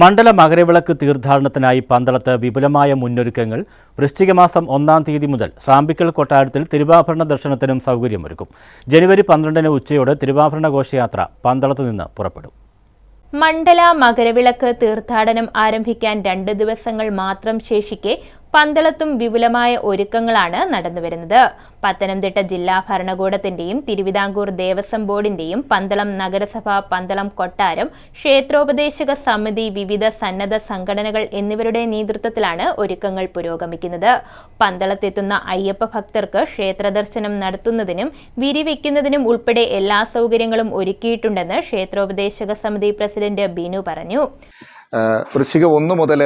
മണ്ഡല മകരവിളക്ക് തീർത്ഥാടനത്തിനായി പന്തളത്ത് വിപുലമായ മുന്നൊരുക്കങ്ങൾ വൃശ്ചികമാസം ഒന്നാം തീയതി മുതൽ ശ്രാമ്പിക്കൽ കൊട്ടാരത്തിൽ തിരുവാഭരണ ദർശനത്തിനും സൗകര്യമൊരുക്കും. ജനുവരി പന്ത്രണ്ടിന് ഉച്ചയോടെ തിരുവാഭരണ ഘോഷയാത്ര പന്തളത്ത് നിന്ന് പുറപ്പെടും. മണ്ഡല മകരവിളക്ക് തീർത്ഥാടനം ആരംഭിക്കാൻ രണ്ട് ദിവസങ്ങൾ മാത്രം ശേഷിക്കെ പന്തളത്തും വിപുലമായ ഒരുക്കങ്ങളാണ് നടന്നുവരുന്നത് പത്തനംതിട്ട ജില്ലാ ഭരണകൂടത്തിന്റെയും തിരുവിതാംകൂർ ദേവസ്വം ബോർഡിന്റെയും പന്തളം നഗരസഭ പന്തളം കൊട്ടാരം ക്ഷേത്രോപദേശക സമിതി വിവിധ സന്നദ്ധ സംഘടനകൾ എന്നിവരുടെ നേതൃത്വത്തിലാണ് ഒരുക്കങ്ങൾ പുരോഗമിക്കുന്നത്. പന്തളത്തെത്തുന്ന അയ്യപ്പ ഭക്തർക്ക് ക്ഷേത്രദർശനം നടത്തുന്നതിനും വിരിവെക്കുന്നതിനും ഉൾപ്പെടെ എല്ലാ സൗകര്യങ്ങളും ഒരുക്കിയിട്ടുണ്ടെന്ന് ക്ഷേത്രോപദേശക സമിതി പ്രസിഡന്റ് ബിനു പറഞ്ഞു. വൃശ്ചിക ഒന്ന് മുതൽ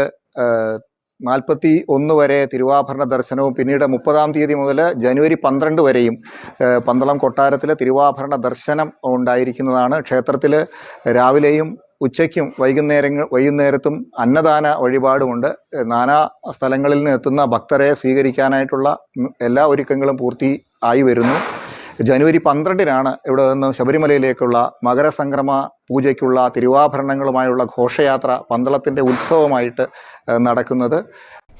നാൽപ്പത്തി ഒന്ന് വരെ തിരുവാഭരണ ദർശനവും പിന്നീട് മുപ്പതാം തീയതി മുതൽ ജനുവരി പന്ത്രണ്ട് വരെയും പന്തളം കൊട്ടാരത്തിൽ തിരുവാഭരണ ദർശനം ഉണ്ടായിരിക്കുന്നതാണ്. ക്ഷേത്രത്തിൽ രാവിലെയും ഉച്ചയ്ക്കും വൈകുന്നേരങ്ങൾ വൈകുന്നേരത്തും അന്നദാന വഴിപാടുമുണ്ട്. നാനാ സ്ഥലങ്ങളിൽ നിന്ന് എത്തുന്ന ഭക്തരെ സ്വീകരിക്കാനായിട്ടുള്ള എല്ലാ ഒരുക്കങ്ങളും പൂർത്തി ആയി വരുന്നു. ജനുവരി പന്ത്രണ്ടിനാണ് ഇവിടെ നിന്ന് ശബരിമലയിലേക്കുള്ള മകരസംക്രമ പൂജയ്ക്കുള്ള തിരുവാഭരണങ്ങളുമായുള്ള ഘോഷയാത്ര പന്തളത്തിന്റെ ഉത്സവമായിട്ട് നടക്കുന്നത്.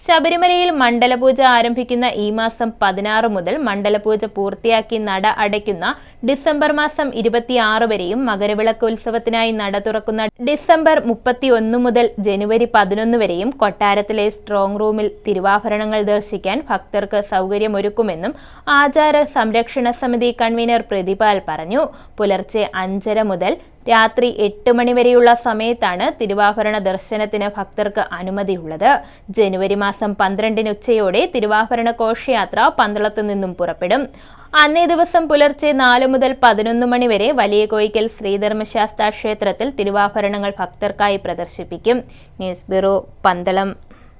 ശബരിമലയിൽ മണ്ഡലപൂജ ആരംഭിക്കുന്ന ഈ മാസം പതിനാറ് മുതൽ മണ്ഡലപൂജ പൂർത്തിയാക്കി നട അടയ്ക്കുന്ന ഡിസംബർ മാസം ഇരുപത്തിയാറ് വരെയും മകരവിളക്ക് ഉത്സവത്തിനായി നട തുറക്കുന്ന ഡിസംബർ മുപ്പത്തിയൊന്ന് മുതൽ ജനുവരി പതിനൊന്ന് വരെയും കൊട്ടാരത്തിലെ സ്ട്രോങ് റൂമിൽ തിരുവാഭരണങ്ങൾ ദർശിക്കാൻ ഭക്തർക്ക് സൗകര്യമൊരുക്കുമെന്നും ആചാര സംരക്ഷണ സമിതി കൺവീനർ പ്രതിപാൽ പറഞ്ഞു. പുലർച്ചെ അഞ്ചര മുതൽ രാത്രി എട്ട് മണിവരെയുള്ള സമയത്താണ് തിരുവാഭരണ ദർശനത്തിന് ഭക്തർക്ക് അനുമതിയുള്ളത്. ജനുവരി മാസം പന്ത്രണ്ടിന് ഉച്ചയോടെ തിരുവാഭരണ ഘോഷയാത്ര പന്തളത്ത് നിന്നും പുറപ്പെടും. അന്നേ ദിവസം പുലർച്ചെ നാല് മുതൽ പതിനൊന്ന് മണി വരെ വലിയ കോയിക്കൽ ശ്രീധർമ്മശാസ്ത്ര ക്ഷേത്രത്തിൽ തിരുവാഭരണങ്ങൾ ഭക്തർക്കായി പ്രദർശിപ്പിക്കും. News bureau Pandalam.